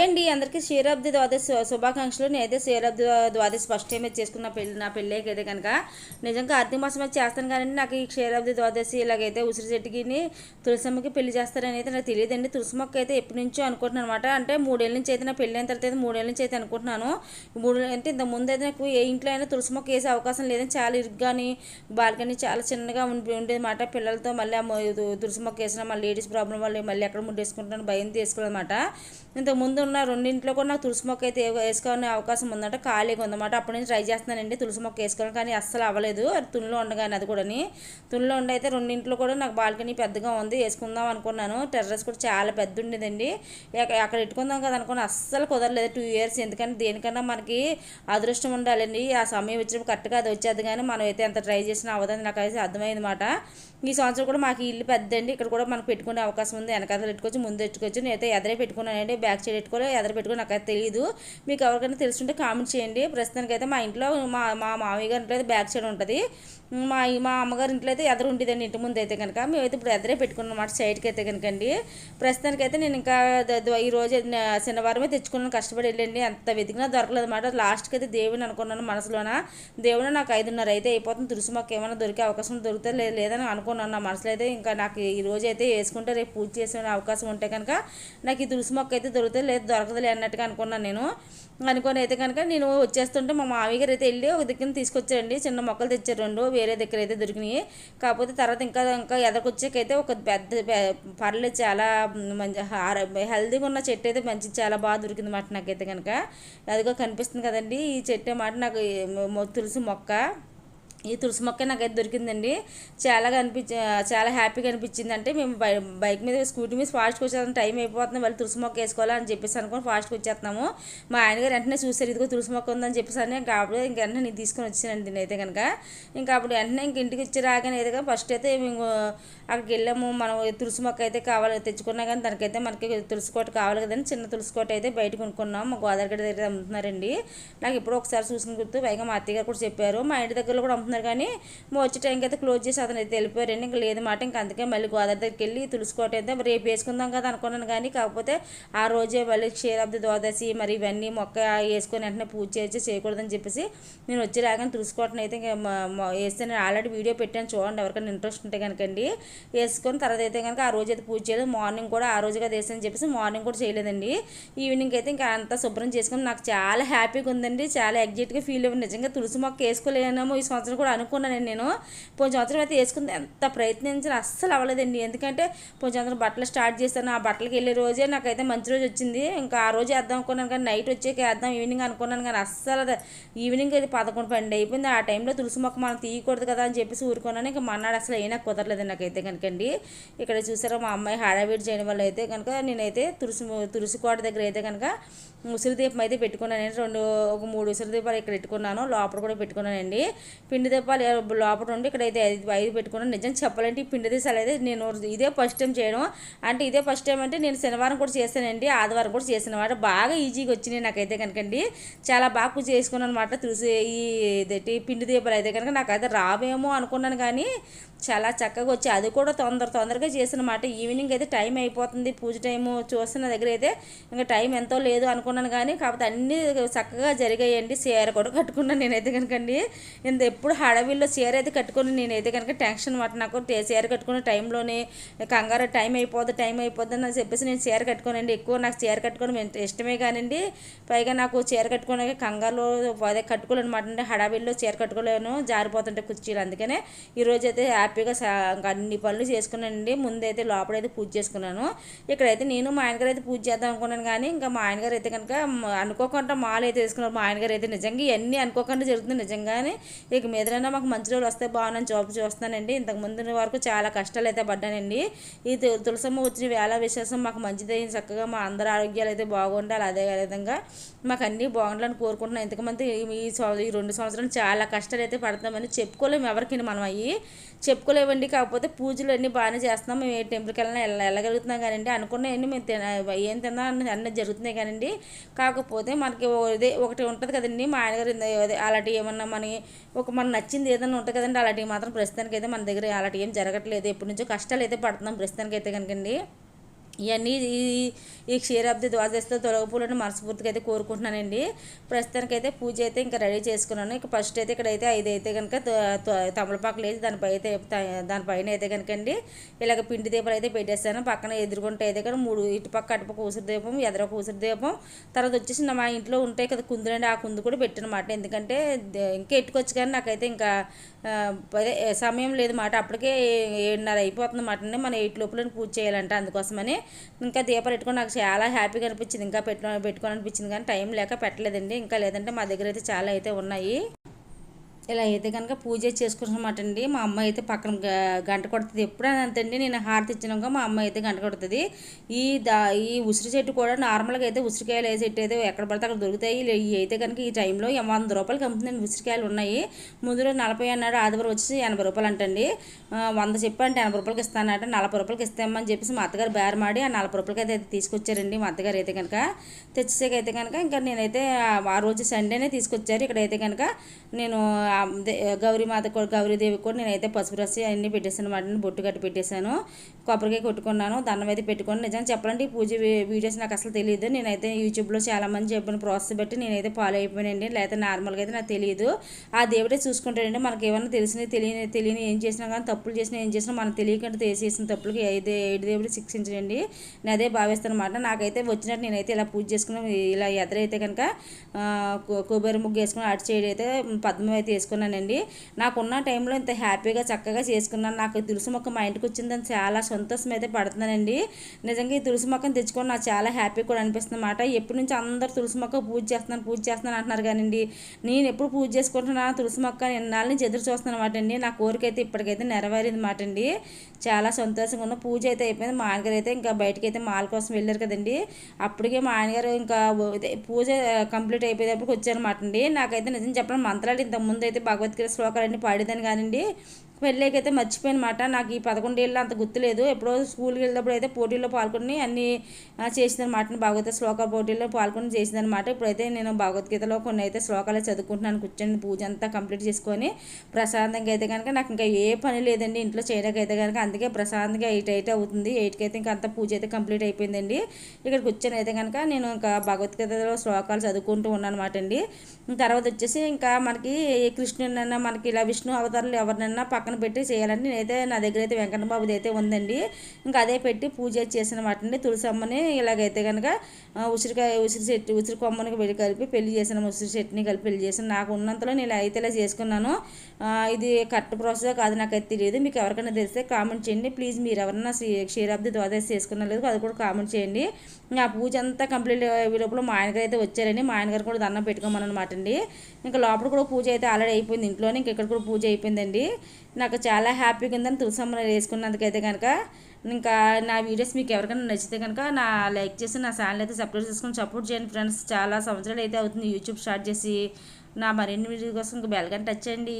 Hi అండి అందరికీ క్షీరాబ్ది ద్వాదశి శుభాకాంక్షలు. నేనైతే క్షీరాబ్ది ద్వాదశి ఫస్ట్ టైం అయితే చేసుకున్న పెళ్ళి నా పెళ్ళికి అయితే కనుక నిజంగా కార్తీక మాసం అయితే చేస్తాను కానీ నాకు ఈ క్షీరాబ్ది ద్వాదశి ఇలాగైతే ఉసిరి చెట్టుకి తులసమ్మకి పెళ్ళి చేస్తారని అయితే నాకు తెలియదండి. మొక్క అయితే ఎప్పటి నుంచో అనుకుంటున్నాను అనమాట అంటే మూడేళ్ళ నుంచి అయితే నా పెళ్ళి అయిన తర్వాత అయితే మూడేళ్ళ నుంచి అయితే అనుకుంటున్నాను. మూడు అంటే ఇంత ముందు అయితే నాకు ఏ ఇంట్లో అయినా తులసి మొక్క వేసే అవకాశం లేదని చాలా ఇరుగ్గాని బాల్కనీ చాలా చిన్నగా ఉండి ఉండేది మాట పిల్లలతో మళ్ళీ తులసి మొక్క వేసిన మళ్ళీ లేడీస్ ప్రాబ్లం వల్ల మళ్ళీ ఎక్కడ ముడ్డేసుకుంటాను భయం తీసుకున్నమాట ఇంత ముందు ఉన్న రెండింట్లో కూడా నాకు తులసి మొక్క అయితే వేసుకునే అవకాశం ఉందంట. ఖాళీగా ఉందన్నమాట. అప్పటి నుంచి ట్రై చేస్తున్నానండి తులసి మొక్క వేసుకోవడం కానీ అస్సలు అవ్వలేదు. అది తునిలో ఉండగానే అది కూడా తునిలో ఉండి అయితే రెండింట్లో కూడా నాకు బాల్కనీ పెద్దగా ఉంది వేసుకుందాం అనుకున్నాను. టెర్రస్ కూడా చాలా పెద్ద ఉండేదండి అక్కడ పెట్టుకుందాం కదా అనుకుని అస్సలు కుదరలేదు టూ ఇయర్స్. ఎందుకంటే దేనికన్నా మనకి అదృష్టం ఉండాలండి. ఆ సమయం వచ్చినప్పుడు కరెక్ట్గా అది వచ్చేది కానీ మనం అయితే ఎంత ట్రై చేసినా అవ్వదని నాకు అయితే అర్థమైంది మాట ఈ సంవత్సరం కూడా మాకు ఇల్లు పెద్దండి. ఇక్కడ కూడా మనకు పెట్టుకునే అవకాశం ఉంది. వెనకాల పెట్టుకోవచ్చు ముందు పెట్టుకోవచ్చు. నేనైతే ఎదరే పెట్టుకున్నానండి. బ్యాక్ సైడ్ పెట్టుకోవాలి ఎదర పెట్టుకుని నాకు అయితే తెలియదు మీకు ఎవరికైనా తెలుసుంటే కామెంట్ చేయండి. ప్రస్తుతానికి అయితే మా ఇంట్లో మా మా మామయ్య గారి ఇంట్లో అయితే బ్యాక్ సైడ్ ఉంటుంది. మా మా అమ్మగారి ఇంట్లో అయితే ఎదరు ఉండేదండి ఇంటి ముందు అయితే కనుక మేమైతే ఇప్పుడు ఎదరే పెట్టుకున్నాం అనమాట సైడ్కి అయితే కనుకండి అండి ప్రస్తుతానికైతే నేను ఇంకా ఈరోజు శనివారమే తెచ్చుకున్నాను కష్టపడి వెళ్ళండి. అంత వెతికినా దొరకలేదు అనమాట లాస్ట్కి అయితే దేవుని అనుకున్నాను మనసులోన. దేవుడు నాకు ఐదున్నర అయితే అయిపోతుంది. తులసి మాకు ఏమైనా దొరికే అవకాశం దొరికితే లేదు లేదని అనుకున్నాను నా మనసులో అయితే. ఇంకా నాకు ఈ రోజు అయితే వేసుకుంటే రేపు పూజ చేసే అవకాశం ఉంటే కనుక నాకు ఈ తులసి మొక్క అయితే దొరికితే లేదు దొరకదులే అన్నట్టుగా అనుకున్నాను నేను. అనుకొని అయితే కనుక నేను వచ్చేస్తుంటే మా మామయ్య గారు అయితే వెళ్ళి ఒక దగ్గర తీసుకొచ్చారండి. చిన్న మొక్కలు తెచ్చారు రెండు. వేరే దగ్గర అయితే దొరికినాయి. కాకపోతే తర్వాత ఇంకా ఇంకా ఎదకొచ్చాకైతే ఒక పెద్ద పర్లేదు చాలా మంచి హెల్దీగా ఉన్న చెట్టు అయితే మంచి చాలా బాగా దొరికింది మాట నాకైతే కనుక అదిగో కనిపిస్తుంది కదండి ఈ చెట్టు మాట నాకు తులసి మొక్క. ఈ తులసి మొక్క నాకైతే దొరికిందండి. చాలా అనిపించి చాలా హ్యాపీగా అనిపించింది. అంటే మేము బై బైక్ మీద స్కూటీ మీద ఫాస్ట్గా వచ్చేస్తాం టైం అయిపోతుంది. వాళ్ళు తులసి మొక్క వేసుకోవాలని అని చెప్పేసి అనుకుని ఫాస్ట్గా వచ్చేస్తున్నాము. మా ఆయనగారు వెంటనే చూసారు ఇదిగో తులసి మొక్క ఉందని చెప్పేసి అని. ఇంకా అప్పుడు ఇంక వెంటనే నేను తీసుకొని వచ్చానండి దీన్ని అయితే కనుక ఇంకా అప్పుడు వెంటనే ఇంక ఇంటికి వచ్చి రాగానే అయితే ఫస్ట్ అయితే మేము అక్కడికి వెళ్ళాము. మనం తులసి మొక్క అయితే కావాలి తెచ్చుకున్నా కానీ దానికైతే మనకి తులసి కోట కావాలి కదండి. చిన్న తులసి కోట అయితే బయట కొనుక్కున్నాం. మా గోదావరి దగ్గర అమ్ముతున్నారండి. నాకు ఇప్పుడు ఒకసారి చూసిన గుర్తు. పైగా మా అత్తయ్య గారు కూడా చెప్పారు. మా ఇంటి దగ్గరలో కూడా అమ్ముతున్నారు కానీ వచ్చే టైంకి అయితే క్లోజ్ చేసి అతను అయితే వెళ్ళిపోయారండి. ఇంకా లేదు మాట ఇంకా అందుకే మళ్ళీ గోదావరి దగ్గరికి వెళ్ళి తులసి కోట అయితే రేపు వేసుకుందాం కదా అనుకున్నాను కానీ కాకపోతే ఆ రోజే మళ్ళీ క్షీరాబ్ది ద్వాదశి మరి ఇవన్నీ మొక్క వేసుకొని వెంటనే పూజ చేసి చేయకూడదని చెప్పేసి నేను వచ్చి రాగానే తులుసుకోవటం అయితే ఇంకా వేస్తే నేను ఆల్రెడీ వీడియో పెట్టాను చూడండి ఎవరికైనా ఇంట్రెస్ట్ ఉంటే కనుకండి వేసుకొని తర్వాత అయితే కనుక ఆ రోజు అయితే పూజ చేయలేదు. మార్నింగ్ కూడా ఆ రోజుగా వేసాను చెప్పేసి మార్నింగ్ కూడా చేయలేదండి. ఈవినింగ్ అయితే ఇంకా అంతా శుభ్రం చేసుకుని నాకు చాలా హ్యాపీగా ఉందండి. చాలా ఎగ్జైట్గా ఫీల్ అవ్వండి నిజంగా తులసి మొక్క వేసుకోలేనేమో ఈ సంవత్సరం కూడా అనుకున్నాను నేను. పోయిన సంవత్సరం అయితే వేసుకుంది. ఎంత ప్రయత్నించిన అస్సలు అవ్వలేదండి. ఎందుకంటే పోయిన సంవత్సరం బట్టలు స్టార్ట్ చేస్తాను ఆ బట్టలకి వెళ్ళే రోజే నాకైతే మంచి రోజు వచ్చింది. ఇంకా ఆ రోజు వేద్దాం అనుకున్నాను కానీ నైట్ వచ్చాక వేద్దాం ఈవినింగ్ అనుకున్నాను కానీ అస్సలు అది- ఈవినింగ్ అయితే పదకొండు పన్నెండు అయిపోయింది. ఆ టైంలో తులసి మొక్క మనం తీయకూడదు కదా అని చెప్పేసి ఊరుకున్నాను. ఇంకా మన్నాడు అసలు అయినా కుదరలేదు నాకైతే కనుకండి. ఇక్కడ చూసారా మా అమ్మాయి హడావిడి చేయడం వల్ల అయితే కనుక నేనైతే తులసి తులసి కోట దగ్గర అయితే కనుక ఉసిరి దీపం అయితే పెట్టుకున్నాను రెండు ఒక మూడు ఉసిరి దీపాలు ఇక్కడ పెట్టుకున్నాను. లోపల కూడా పెట్టుకున్నానండి. పిండి దీపాలు లోపల ఉండి ఇక్కడ అయితే ఐదు ఐదు పెట్టుకున్నాను నిజం చెప్పాలంటే ఈ పిండి దీసాలు అయితే నేను ఇదే ఫస్ట్ టైం చేయడం. అంటే ఇదే ఫస్ట్ టైం అంటే నేను శనివారం కూడా చేశానండి. ఆదివారం కూడా చేసిన అనమాట బాగా ఈజీగా వచ్చినాయి నాకైతే కనుకండి. చాలా బాగా చేసుకున్నాను అనమాట తులసి ఈ ఇదేంటి పిండి దీపాలు అయితే కనుక నాకైతే రావేమో అనుకున్నాను కానీ చాలా చక్కగా వచ్చి అది కూడా తొందర తొందరగా చేసిన మాట ఈవినింగ్ అయితే టైం అయిపోతుంది. పూజ టైము చూస్తున్న దగ్గర అయితే ఇంకా టైం ఎంతో లేదు అనుకున్నాను కానీ కాకపోతే అన్నీ చక్కగా జరిగాయండి. చీర కూడా కట్టుకున్నాను నేనైతే కనుకండి. ఇంత ఎప్పుడు హడవిల్లో చీర అయితే కట్టుకుని నేనైతే కనుక టెన్షన్ మాట. నాకు చీర కట్టుకునే టైంలోనే కంగారు టైం అయిపోద్ది టైం అయిపోద్ది అని చెప్పేసి నేను చీర కట్టుకోనండి. ఎక్కువ నాకు చీర కట్టుకోవడం ఇష్టమే కానండి. పైగా నాకు చీర కట్టుకునే కంగారులో అదే కట్టుకోలేను అంటే హడావిల్లో చీర కట్టుకోలేను జారిపోతుంటే కుర్చీలు. అందుకనే ఈరోజు అయితే హ్యాపీగా అన్ని పనులు చేసుకున్నానండి. ముందైతే లోపలైతే పూజ చేసుకున్నాను. ఇక్కడైతే నేను మా ఆయనగారు అయితే పూజ చేద్దాం అనుకున్నాను కానీ ఇంకా మా ఆయనగారు అయితే కనుక అనుకోకుండా మాలు అయితే వేసుకున్నారు. మా ఆయనగారు అయితే నిజంగా ఇవన్నీ అనుకోకుండా జరుగుతుంది నిజంగానే. ఇక మీద మీదైనా మాకు మంచి రోజులు వస్తే బాగున్నాను జాబ్ చూస్తున్నానండి. ఇంతకు ముందు వరకు చాలా కష్టాలు అయితే పడ్డానండి. ఈ తు- తులసమ్మ వచ్చిన వేళ విశేషం మాకు మంచిది చక్కగా మా అందరి ఆరోగ్యాలు అయితే బాగుండాలి అదే విధంగా మాకు అన్నీ బాగుండాలని కోరుకుంటున్నాను ఇంతకుమంది ఈ ఈ రెండు సంవత్సరాలు చాలా కష్టాలు అయితే పడతామని చెప్పుకోలేము ఎవరికి మనం అయ్యి. చెప్పుకోలేవండి. కాకపోతే పూజలు అన్నీ బాగానే చేస్తున్నాం. మేము ఏ టెంపుల్కి వెళ్ళినా వెళ్ళ వెళ్ళగలుగుతున్నాం కానండి. అనుకున్నవన్నీ మేము తిన ఏం తిన్నా అన్నీ జరుగుతున్నాయి కానండి. కాకపోతే మనకి ఇదే ఒకటి ఉంటుంది కదండి. మా ఆయనగారు అలాంటివి ఏమన్నా మనకి ఒక మన నచ్చింది ఏదైనా ఉంటుంది కదండి. అలాంటివి మాత్రం ప్రస్తుతానికి అయితే మన దగ్గర అలాంటివి ఏం జరగట్లేదు. ఎప్పటి నుంచో కష్టాలు అయితే పడుతున్నాం ప్రస్తుతానికి అయితే కనుకండి. ఇవన్నీ ఈ ఈ క్షీరాబ్ది ద్వాదశితో తొలగపూలను మనస్ఫూర్తిగా అయితే కోరుకుంటున్నానండి. ప్రస్తుతానికి అయితే పూజ అయితే ఇంకా రెడీ చేసుకున్నాను. ఇక ఫస్ట్ అయితే ఇక్కడ అయితే ఐదు అయితే కనుక తమలపాకులు వేసి దానిపై అయితే దానిపైన అయితే కనుక అండి ఇలాగ పిండి దీపాలు అయితే పెట్టేస్తాను పక్కన ఎదురుకుంటే అయితే కనుక మూడు ఇటుపక్క అటుపక్క ఊసరి దీపం ఎదర ఊసరి దీపం. తర్వాత వచ్చేసి మా ఇంట్లో ఉంటాయి కదా కుందులండి ఆ కుందు కూడా పెట్టనమాట. ఎందుకంటే ఇంకా ఎట్టుకొచ్చు కానీ నాకైతే ఇంకా అదే సమయం లేదు మాట. అప్పటికే ఏడున్నర అయిపోతుంది మాట మన ఎయిట్ లోపల పూజ చేయాలంట అందుకోసమని. ఇంకా దీపాలు పెట్టుకుని నాకు చాలా హ్యాపీగా అనిపించింది. ఇంకా పెట్టు పెట్టుకోవాలనిపించింది కానీ టైం లేక పెట్టలేదండి. ఇంకా లేదంటే మా దగ్గర అయితే చాలా అయితే ఉన్నాయి. ఇలా అయితే కనుక పూజ చేసుకుంటున్నమాట అండి. మా అమ్మ అయితే పక్కన గంట కొడుతుంది. ఎప్పుడైనా అంతండి. నేను హారతి ఇచ్చినాక మా అమ్మ అయితే గంట కొడుతుంది. ఈ దా ఈ ఉసిరి చెట్టు కూడా నార్మల్గా అయితే ఉసిరికాయలు ఏ చెట్టు అయితే ఎక్కడ పడితే అక్కడ దొరుకుతాయి. ఇవి అయితే కనుక ఈ టైంలో వంద రూపాయలకి అమ్ముతుంది ఉసిరికాయలు ఉన్నాయి. ముందులో నలభై అన్నాడు. ఆదివారం వచ్చి ఎనభై రూపాయలు అంటండి. వంద చెప్పంటే ఎనభై రూపాయలకి ఇస్తానంట. నలభై రూపాయలకి ఇస్తామని చెప్పేసి మా అత్తగారు బేరమాడి ఆ నలభై రూపాయలకి అయితే తీసుకొచ్చారండి మా అత్తగారు అయితే కనుక. తెచ్చేసాకైతే కనుక ఇంకా నేనైతే ఆ రోజు సండేనే తీసుకొచ్చారు. ఇక్కడైతే కనుక నేను గౌరీమాత గౌరీదేవి కూడా నేనైతే పసుపు రసి అన్నీ పెట్టేసాను అనమాట బొట్టు కట్టి పెట్టేశాను కొబ్బరికాయ కొట్టుకున్నాను దండం అయితే పెట్టుకొని నిజం చెప్పాలంటే ఈ పూజ వీడియోస్ నాకు అసలు తెలియదు నేనైతే యూట్యూబ్లో చాలామంది చెప్పిన ప్రాసెస్ బట్టి నేనైతే ఫాలో అయిపోయానండి. లేకపోతే నార్మల్గా అయితే నాకు తెలియదు ఆ దేవుడే చూసుకుంటాడండి. మనకి ఏమన్నా తెలిసిన తెలియని తెలియని ఏం చేసినా కానీ తప్పులు చేసినా ఏం చేసినా మనకు తెలియకుండా చేసిన తప్పులకి ఐదు ఏడు దేవుడు శిక్షించండి నేను అదే భావిస్తాను అనమాట నాకైతే వచ్చినట్టు నేనైతే ఇలా పూజ చేసుకున్నాను. ఇలా ఎదరైతే కనుక కొబ్బరి ముగ్గు వేసుకుని అటు సైడ్ అయితే పద్మం అయితే చేసుకున్నానండి. నాకున్న టైంలో ఇంత హ్యాపీగా చక్కగా చేసుకున్నాను. నాకు తులసి మొక్క మా ఇంటికి వచ్చిందని చాలా సంతోషం అయితే పడుతున్నానండి నిజంగా ఈ తులసి మొక్కను తెచ్చుకొని నాకు చాలా హ్యాపీ కూడా అనిపిస్తుంది అనమాట ఎప్పటి నుంచి అందరు తులసి మొక్క పూజ చేస్తున్నాను పూజ చేస్తున్నాను అంటున్నారు కానివ్వండి నేను ఎప్పుడు పూజ చేసుకుంటున్నాను తులసి మొక్క ఎన్నాళ్ళ నుంచి ఎదురు చూస్తున్నాను అనమాట అండి. నా కోరిక అయితే ఇప్పటికైతే నెరవేరింది మాట అండి. చాలా సంతోషంగా ఉన్న పూజ అయితే అయిపోయింది. మా ఆయనగారు అయితే ఇంకా బయటకి అయితే మాల కోసం వెళ్ళారు కదండి. అప్పటికే మా ఆయనగారు ఇంకా పూజ కంప్లీట్ అయిపోయేటప్పటికి వచ్చారనమాట అండి. నాకైతే నిజం చెప్పడం మంత్రాలు ఇంత ముందు అయితే భగవద్గీత శ్లోకాలన్నీ పాడేదాన్ని కానివ్వండి పెళ్ళికైతే మర్చిపోయినమాట. నాకు ఈ పదకొండేళ్ళు అంత గుర్తులేదు. ఎప్పుడో స్కూల్కి వెళ్ళినప్పుడు అయితే పోటీల్లో పాల్గొని అన్ని చేసిందనమాట భగవద్గీత శ్లోక పోటీల్లో పాల్గొని చేసిందనమాట ఇప్పుడైతే నేను భగవద్గీతలో కొన్ని అయితే శ్లోకాలు చదువుకుంటున్నాను. కూర్చొని పూజ అంతా కంప్లీట్ చేసుకొని ప్రశాంతంగా అయితే కనుక నాకు ఇంకా ఏ పని లేదండి. ఇంట్లో చేయడానికైతే కనుక అందుకే ప్రశాంతంగా ఎయిట్ ఎయిట్ అవుతుంది. ఎయిట్కి అయితే ఇంకా అంత పూజ అయితే కంప్లీట్ అయిపోయిందండి. ఇక్కడ కూర్చొని అయితే కనుక నేను ఇంకా భగవద్గీతలో శ్లోకాలు చదువుకుంటూ ఉన్నాను అనమాట అండి. తర్వాత వచ్చేసి ఇంకా మనకి కృష్ణునన్నా మనకి ఇలా విష్ణు అవతారాలు ఎవరినన్నా పక్కన పక్కన పెట్టి చేయాలంటే నేనైతే నా దగ్గర అయితే వెంకటబాబుది అయితే ఉందండి. ఇంకా అదే పెట్టి పూజ చేసిన వాటిని తులసమ్మని ఇలాగైతే కనుక ఉసిరికాయ ఉసిరి చెట్టు ఉసిరి కొమ్మని వెళ్ళి కలిపి పెళ్ళి చేసిన ఉసిరి చెట్టుని కలిపి పెళ్ళి చేసిన నాకు ఉన్నంతలో నేను అయితే ఇలా చేసుకున్నాను. ఇది కరెక్ట్ ప్రాసెస్ కాదు నాకైతే తెలియదు. మీకు ఎవరికైనా తెలిస్తే కామెంట్ చేయండి. ప్లీజ్ మీరు ఎవరన్నా క్షీరాబ్ది ద్వాదశి చేసుకున్న లేదు అది కూడా కామెంట్ చేయండి. ఆ పూజ అంతా కంప్లీట్ లోపల మా ఆయనగారు అయితే వచ్చారండి. మా ఆయనగారు కూడా దండం పెట్టుకోమని అనమాట అండి. ఇంకా లోపల కూడా పూజ అయితే ఆల్రెడీ అయిపోయింది. ఇంట్లోనే ఇంకా ఇక్కడ కూడా పూజ అయిపోయిందండి. నాకు చాలా హ్యాపీగా ఉందని తులసమ్మని వేసుకున్నందుకైతే కనుక ఇంకా నా వీడియోస్ మీకు ఎవరికైనా నచ్చితే కనుక నా లైక్ చేసి నా ఛానల్ అయితే సపోర్ట్ చేసుకొని సపోర్ట్ చేయండి ఫ్రెండ్స్. చాలా సంవత్సరాలు అయితే అవుతుంది యూట్యూబ్ స్టార్ట్ చేసి నా మరిన్ని వీడియో కోసం ఇంకా బెల్గన్ టచ్ చేయండి.